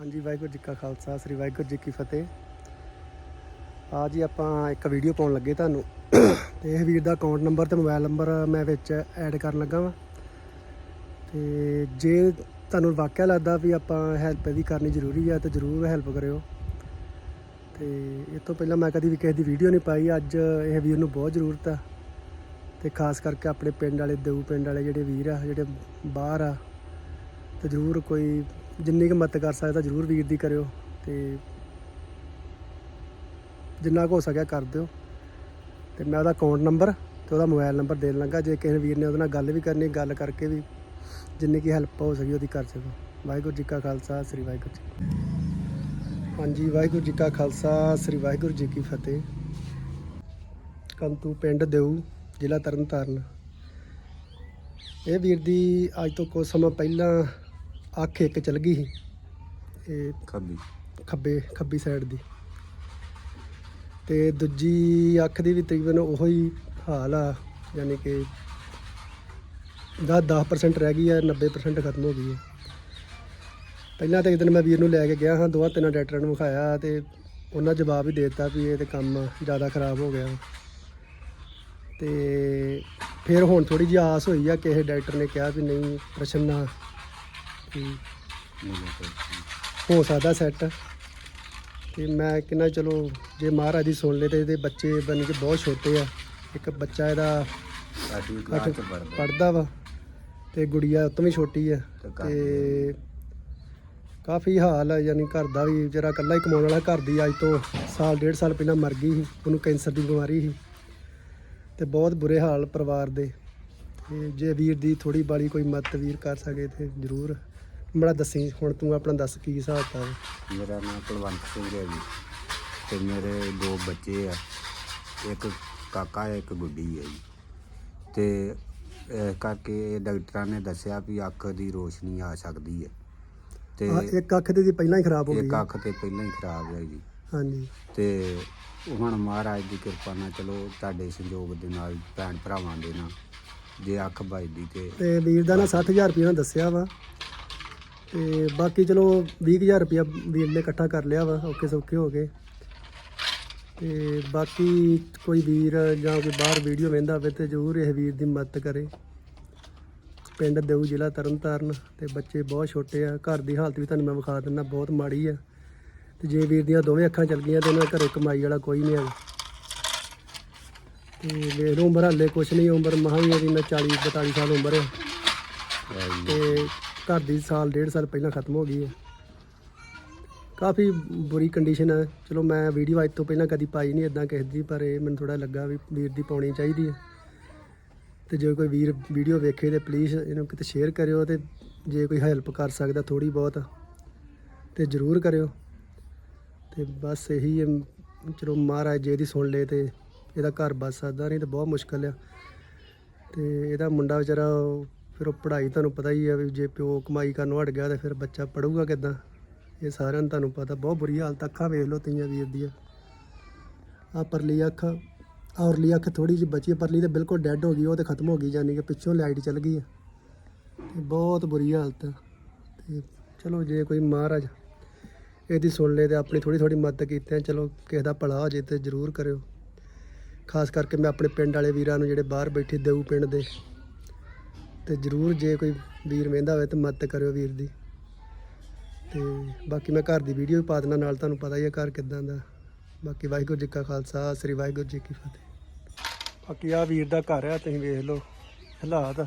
ਹਾਂਜੀ, ਵਾਹਿਗੁਰੂ ਜੀ ਕਾ ਖਾਲਸਾ, ਸ੍ਰੀ ਵਾਹਿਗੁਰੂ ਜੀ ਕੀ ਫਤਿਹ। ਆ ਜੀ ਆਪਾਂ ਇੱਕ ਵੀਡੀਓ ਪਾਉਣ ਲੱਗੇ ਤੁਹਾਨੂੰ। ਤੇ ਇਹ ਵੀਰ ਦਾ ਅਕਾਊਂਟ ਨੰਬਰ ਤੇ ਮੋਬਾਈਲ ਨੰਬਰ ਮੈਂ ਵਿੱਚ ਐਡ ਕਰਨ ਲੱਗਾ ਵਾਂ। ਤੇ ਜੇ ਤੁਹਾਨੂੰ ਵਾਕਿਆ ਲੱਗਦਾ ਵੀ ਆਪਾਂ ਹੈਲਪ ਇਹਦੀ ਕਰਨੀ ਜ਼ਰੂਰੀ ਆ, ਤੇ ਜ਼ਰੂਰ ਹੈਲਪ ਕਰਿਓ। ਤੇ ਇਹ ਤੋਂ ਪਹਿਲਾਂ ਮੈਂ ਕਦੀ ਵੀ ਕਿਸੇ ਦੀ ਵੀਡੀਓ ਨਹੀਂ ਪਾਈ, ਅੱਜ ਇਹ ਵੀਰ ਨੂੰ ਬਹੁਤ ਜ਼ਰੂਰਤ ਆ। ਤੇ ਖਾਸ ਕਰਕੇ ਆਪਣੇ ਪਿੰਡ ਵਾਲੇ, ਦੇਊ ਪਿੰਡ ਵਾਲੇ ਜਿਹੜੇ ਵੀਰ ਆ, ਜਿਹੜੇ ਬਾਹਰ ਆ, ਤੇ ਜ਼ਰੂਰ ਕੋਈ ਜਿੰਨੀ ਕੁ ਮਦਦ ਕਰ ਸਕਦਾ ਜ਼ਰੂਰ ਵੀਰ ਦੀ ਕਰਿਓ ਤੇ ਜਿੰਨਾ ਕੁ ਹੋ ਸਕਿਆ ਕਰ ਦਿਓ। ਤੇ ਮੈਂ ਉਹਦਾ ਅਕਾਊਂਟ ਨੰਬਰ ਤੇ ਉਹਦਾ ਮੋਬਾਈਲ ਨੰਬਰ ਦੇਣ ਲੱਗਾ। ਜੇ ਕਿਸੇ ਵੀਰ ਨੇ ਉਹਦੇ ਨਾਲ ਗੱਲ ਵੀ ਕਰਨੀ, ਗੱਲ ਕਰਕੇ ਵੀ ਜਿੰਨੀ ਕੀ ਹੈਲਪ ਹੋ ਸਕੀ ਉਹਦੀ ਕਰ ਸਕੋ। ਵਾਹਿਗੁਰੂ ਜੀ ਕਾ ਖਾਲਸਾ, ਸ੍ਰੀ ਵਾਹਿਗੁਰੂ ਜੀ ਹਾਂਜੀ, ਵਾਹਿਗੁਰੂ ਜੀ ਕਾ ਖਾਲਸਾ, ਸ੍ਰੀ ਵਾਹਿਗੁਰੂ ਜੀ ਕੀ ਫਤਿਹ। ਕੰਤੂ ਪਿੰਡ ਦੇਊ, ਜ਼ਿਲ੍ਹਾ ਤਰਨਤਾਰਨ। ਇਹ ਵੀਰ ਦੀ ਅੱਜ ਤੋਂ ਕੁਝ ਸਮਾਂ ਪਹਿਲਾਂ ਅੱਖ ਇੱਕ ਚਲ ਗਈ ਸੀ। ਇਹ ਖੱਬੀ। ਖੱਬੇ ਖੱਬੀ ਸਾਈਡ ਦੀ। ਤੇ ਦੂਜੀ ਅੱਖ ਦੀ ਵੀ ਤਕਰੀਬਨ ਉਹੋ ਹੀ ਹਾਲ ਆ ਯਾਨੀ ਕਿ ਦਾ 10% ਰਹਿ ਗਈ ਹੈ 90% ਖਤਮ ਹੋ ਗਈ ਹੈ ਪਹਿਲਾਂ ਤਾਂ ਇੱਕ ਦਿਨ ਮੈਂ ਵੀਰ ਨੂੰ ਲੈ ਕੇ ਗਿਆ ਹਾਂ ਦੋਵਾਂ ਤਿੰਨਾਂ ਡਾਕਟਰਾਂ ਨੂੰ ਵਿਖਾਇਆ ਤੇ ਉਹਨਾਂ ਜਵਾਬ ਹੀ ਦੇ ਦਿੱਤਾ ਵੀ ਇਹ ਤੇ ਕੰਮ ਜ਼ਿਆਦਾ ਖਰਾਬ ਹੋ ਗਿਆ। ਤੇ ਫਿਰ ਹੁਣ ਥੋੜੀ ਜਿਹੀ ਆਸ ਹੋਈ ਆ ਕਿਸੇ ਡਾਕਟਰ ਨੇ ਕਿਹਾ ਵੀ ਨਹੀਂ ਪ੍ਰਸ਼ਨ ਨਾ ਹੋ ਸਕਦਾ ਸੈੱਟ ਤੇ ਮੈਂ ਕਿਹਾ ਚਲੋ ਜੇ ਮਹਾਰਾਜ ਦੀ ਸੁਣ ਲੇ ਤੇ ਇਹਦੇ ਬੱਚੇ ਬਣ ਕੇ ਬਹੁਤ ਛੋਟੇ ਆ। ਇੱਕ ਬੱਚਾ ਇਹਦਾ ਕਲਾਸ ਚ ਪੜਦਾ ਪੜਦਾ ਵਾ ਤੇ ਗੁੜੀਆ ਉਹ ਤੋਂ ਵੀ ਛੋਟੀ ਆ। ਤੇ ਘਰ ਤੇ ਕਾਫੀ ਹਾਲ ਆ ਯਾਨੀ ਘਰ ਦਾ ਵੀ ਜਿਹੜਾ ਇਕੱਲਾ ਹੀ ਕਮਾਉਣ ਵਾਲਾ ਘਰ ਦੀ ਅੱਜ ਤੋਂ ਸਾਲ ਡੇਢ ਸਾਲ ਪਹਿਲਾਂ ਮਰ ਗਈ ਸੀ। ਉਹਨੂੰ ਕੈਂਸਰ ਦੀ ਬਿਮਾਰੀ ਸੀ। ਤੇ ਬਹੁਤ ਬੁਰੇ ਹਾਲ ਪਰਿਵਾਰ ਦੇ। ਤੇ ਜੇ ਵੀਰ ਦੀ ਥੋੜੀ ਬਾਲੀ ਕੋਈ ਮਦਦ ਵੀਰ ਕਰ ਸਕੇ ਤੇ ਜ਼ਰੂਰ। ਬੜਾ ਦੱਸੀ ਹੁਣ ਤੂੰ ਆਪਣਾ ਦੱਸ ਕੀ ਹਿਸਾਬ ਕਿਤਾਬ ਮੇਰਾ ਨਾਮ ਕੁਲਵੰਤ ਸਿੰਘ ਹੈ ਜੀ ਤੇ ਮੇਰੇ ਦੋ ਬੱਚੇ ਆ ਇੱਕ ਕਾਕਾ ਹੈ ਇੱਕ ਗੁੱਡੀ ਹੈ ਜੀ। ਤੇ ਇਸ ਕਰਕੇ ਡਾਕਟਰਾਂ ਨੇ ਦੱਸਿਆ ਵੀ ਅੱਖ ਦੀ ਰੋਸ਼ਨੀ ਆ ਸਕਦੀ ਹੈ। ਤੇ ਇੱਕ ਅੱਖ ਦੀ ਪਹਿਲਾਂ ਹੀ ਖਰਾਬ ਹੋ ਗਈ ਇੱਕ ਅੱਖ ਤੇ ਪਹਿਲਾਂ ਹੀ ਖਰਾਬ ਹੈ ਜੀ। ਹਾਂਜੀ। ਤੇ ਹੁਣ ਮਹਾਰਾਜ ਦੀ ਕਿਰਪਾ ਨਾਲ ਚਲੋ ਤੁਹਾਡੇ ਸੰਯੋਗ ਦੇ ਨਾਲ ਭੈਣ ਭਰਾਵਾਂ ਦੇ ਨਾਲ ਜੇ ਅੱਖ ਵੱਜਦੀ ਤੇ ਤੇ ਵੀਰ ਦਾ ਨਾ 60000 ਰੁਪਏ ਨਾਲ ਦੱਸਿਆ ਵਾ। ਤੇ ਬਾਕੀ ਚਲੋ 20000 ਰੁਪਏ ਵੀਰ ਨੇ ਇਕੱਠਾ ਕਰ ਲਿਆ ਵਾ ਔਖੇ ਸੌਖੇ ਹੋ ਗਏ। ਤੇ ਬਾਕੀ ਕੋਈ ਵੀਰ ਜਾਂ ਕੋਈ ਬਾਹਰ ਵੀਡੀਓ ਵੇਂਦਾ ਹੋਵੇ ਤੇ ਜ਼ਰੂਰ ਇਹ ਵੀਰ ਦੀ ਮਦਦ ਕਰੇ। ਪਿੰਡ ਦੇਊ ਜ਼ਿਲ੍ਹਾ ਤਰਨਤਾਰਨ ਤੇ ਬੱਚੇ ਬਹੁਤ ਛੋਟੇ ਆ। ਘਰ ਦੀ ਹਾਲਤ ਵੀ ਤੁਹਾਨੂੰ ਮੈਂ ਵਿਖਾ ਦਿੰਦਾ ਬਹੁਤ ਮਾੜੀ ਆ। ਤੇ ਜੇ ਵੀਰ ਦੀਆਂ ਦੋਵੇਂ ਅੱਖਾਂ ਚਲ ਗਈਆਂ ਤੇ ਉਹਨਾਂ ਘਰੇ ਕਮਾਈ ਵਾਲਾ ਕੋਈ ਨਹੀਂ ਹੈਗਾ। ਤੇ ਵੇਖ ਲਓ ਉਮਰ ਹਾਲੇ ਕੁਛ ਨਹੀਂ ਉਮਰ ਮਹਾਂ ਹੀ ਇਹਦੀ ਨਾ 40 42 ਸਾਲ ਉਮਰ ਹੈ ਤੇ ਘਰ ਦੀ ਸਾਲ ਡੇਢ ਸਾਲ ਪਹਿਲਾਂ ਖਤਮ ਹੋ ਗਈ ਹੈ। ਕਾਫੀ ਬੁਰੀ ਕੰਡੀਸ਼ਨ ਹੈ। ਚਲੋ ਮੈਂ ਵੀਡੀਓ ਅੱਜ ਤੋਂ ਪਹਿਲਾਂ ਕਦੀ ਪਾਈ ਨਹੀਂ ਇਦਾਂ ਕਿਸੇ ਦੀ ਪਰ ਇਹ ਮੈਨੂੰ ਥੋੜਾ ਲੱਗਾ ਵੀ ਵੀਰ ਦੀ ਪਾਉਣੀ ਚਾਹੀਦੀ ਹੈ। ਤੇ ਜੇ ਕੋਈ ਵੀਰ ਵੀਡੀਓ ਵੇਖੇ ਤੇ ਪਲੀਜ਼ ਇਹਨੂੰ ਕਿਤੇ ਸ਼ੇਅਰ ਕਰਿਓ ਤੇ ਜੇ ਕੋਈ ਹੈਲਪ ਕਰ ਸਕਦਾ ਥੋੜੀ ਬਹੁਤ ਤੇ ਜ਼ਰੂਰ ਕਰਿਓ। ਤੇ ਬਸ ਇਹੀ ਹੈ, ਚਲੋ ਮਹਾਰਾਜ ਜੇ ਦੀ ਸੁਣ ਲੇ ਤੇ ਇਹਦਾ ਘਰ ਬਸ ਸਕਦਾ ਨਹੀਂ ਤਾਂ ਬਹੁਤ ਮੁਸ਼ਕਲ ਆ। ਤੇ ਇਹਦਾ ਮੁੰਡਾ ਵਿਚਾਰਾ ਫਿਰ ਉਹ ਪੜ੍ਹਾਈ ਤੁਹਾਨੂੰ ਪਤਾ ਹੀ ਆ ਵੀ ਜੇ ਪਿਓ ਕਮਾਈ ਕਰਨੋਂ ਹਟ ਗਿਆ ਤਾਂ ਫਿਰ ਬੱਚਾ ਪੜੂਗਾ ਕਿੱਦਾਂ? ਇਹ ਸਾਰਿਆਂ ਨੂੰ ਤੁਹਾਨੂੰ ਪਤਾ, ਬਹੁਤ ਬੁਰੀ ਹਾਲਤ ਅੱਖਾਂ ਵੇਖ ਲਓ ਤੀਆਂ ਵੀਰ ਦੀਆਂ। ਆ ਪਰਲੀ ਅੱਖ, ਆਹ ਅੱਖ ਥੋੜੀ ਜਿਹੀ ਬਚੀ ਪਰਲੀ ਤੇ ਬਿਲਕੁਲ ਡੈੱਡ ਹੋ ਗਈ, ਉਹ ਤੇ ਖਤਮ ਹੋ ਗਈ ਯਾਨੀ ਕਿ ਪਿੱਛੋਂ ਲਾਈਟ ਚੱਲ ਗਈ ਹੈ ਤੇ ਬਹੁਤ ਬੁਰੀ ਹਾਲਤ ਆ। ਤੇ ਚਲੋ ਜੇ ਕੋਈ ਮਹਾਰਾਜ ਇਹਦੀ ਸੁਣ ਲੇ ਤੇ ਆਪਣੀ ਥੋੜੀ ਥੋੜੀ ਮਦਦ ਕੀਤੇ ਆ, ਚਲੋ ਕਿਸੇ ਦਾ ਭਲਾ ਹੋ ਜੇ ਤੇ ਜ਼ਰੂਰ ਕਰਿਓ। ਖਾਸ ਕਰਕੇ ਮੈਂ ਆਪਣੇ ਪਿੰਡ ਵਾਲੇ ਵੀਰਾਂ ਨੂੰ ਜਿਹੜੇ ਬਾਹਰ ਬੈਠੇ ਦੇਊ ਪਿੰਡ ਦੇ। ਤੇ ਜ਼ਰੂਰ ਜੇ ਕੋਈ ਵੀਰ ਵੇਂਦਾ ਹੋਵੇ ਤਾਂ ਮਦਦ ਕਰਿਓ ਵੀਰ ਦੀ। ਤੇ ਬਾਕੀ ਮੈਂ ਘਰ ਦੀ ਵੀਡੀਓ ਵੀ ਪਾ ਦਿੰਦਾ, ਨਾਲ ਤੁਹਾਨੂੰ ਪਤਾ ਹੀ ਹੈ ਘਰ ਕਿਦਾਂ ਦਾ। ਬਾਕੀ ਵਾਹਿਗੁਰੂ ਜੀ ਕਾ ਖਾਲਸਾ, ਸ੍ਰੀ ਵਾਹਿਗੁਰੂ ਜੀ ਕੀ ਫਤਿਹ। ਬਾਕੀ ਆ ਵੀਰ ਦਾ ਘਰ ਆ, ਤੁਸੀਂ ਵੇਖ ਲਓ, ਹਾਲਾਤ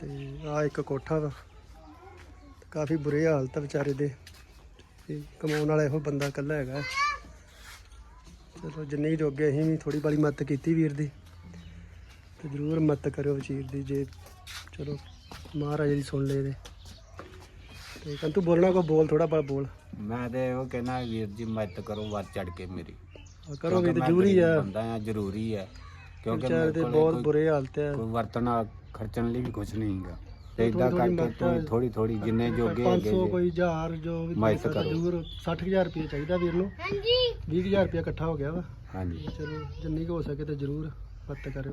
ਤੇ ਆ ਇੱਕ ਕੋਠਾ ਵਾ। ਕਾਫੀ ਬੁਰੇ ਹਾਲਤ ਆ ਵਿਚਾਰੇ ਦੇ। ਤੇ ਕਮਾਉਣ ਵਾਲਾ ਇਹੋ ਬੰਦਾ ਇਕੱਲਾ ਹੈਗਾ। ਚਲੋ, ਜਿੰਨੀ ਜੋਗੇ, ਅਸੀਂ ਵੀ ਥੋੜੀ ਬਾਲੀ ਮਦਦ ਕੀਤੀ ਵੀਰ ਦੀ। ਤੇ ਜ਼ਰੂਰ ਮਦਦ ਕਰਿਓ ਵੀਰ ਦੀ ਜੇ ਚਲੋ ਮਹਾਰਾਜ ਦੀ ਸੁਣ ਲਏ ਤੇ ਤੇ ਕੰਤੂ ਬੋਲਣਾ ਕੋ ਬੋਲ ਥੋੜਾ ਬੜਾ ਬੋਲ। ਮੈਂ ਤੇ ਉਹ ਕਹਿੰਦਾ ਵੀਰ ਜੀ ਮਦਦ ਕਰੋ ਵੱਧ ਚੜ ਕੇ ਮੇਰੀ। ਆ ਕਰੋ ਵੀ ਕਿਉਂਕਿ ਤੇ ਮੈਂ ਜ਼ਰੂਰੀ ਗਰੀਬ ਆ। ਬੰਦਾ ਆ ਜ਼ਰੂਰੀ ਹੈ ਕਿਉਂਕਿ ਵਿਚਾਰੇ ਮੇਰੇ ਦੇ ਕੋਲ ਬਹੁਤ ਬੁਰੇ ਹਾਲਤ ਆ। ਕੋਈ ਵਰਤਣ ਖਰਚਣ ਲਈ ਵੀ ਕੁਝ ਨਹੀਂ ਹੈਗਾ। ਤੇ ਇਦਾਂ ਕਰਕੇ ਮਦਦ- ਥੋੜੀ ਥੋੜੀ ਜਿੰਨੇ ਜੋਗੇ ਹੈਗੇ 500 ਜੀ। ਕੋਈ 1000 ਜੋ ਵੀ ਮਦਦ ਮਦਦ ਕਰੋ। ਜ਼ਰੂਰ 60000 ਰੁਪਏ ਚਾਹੀਦਾ ਵੀਰ ਨੂੰ। ਹਾਂਜੀ। 20000 ਰੁਪਏ ਇਕੱਠਾ ਹੋ ਗਿਆ ਵਾ। ਹਾਂਜੀ। ਚਲੋ ਜਿੰਨੀ ਕੁ ਹੋ ਸਕੇ ਤੇ ਜ਼ਰੂਰ ਮਦਦ ਕਰਿਓ।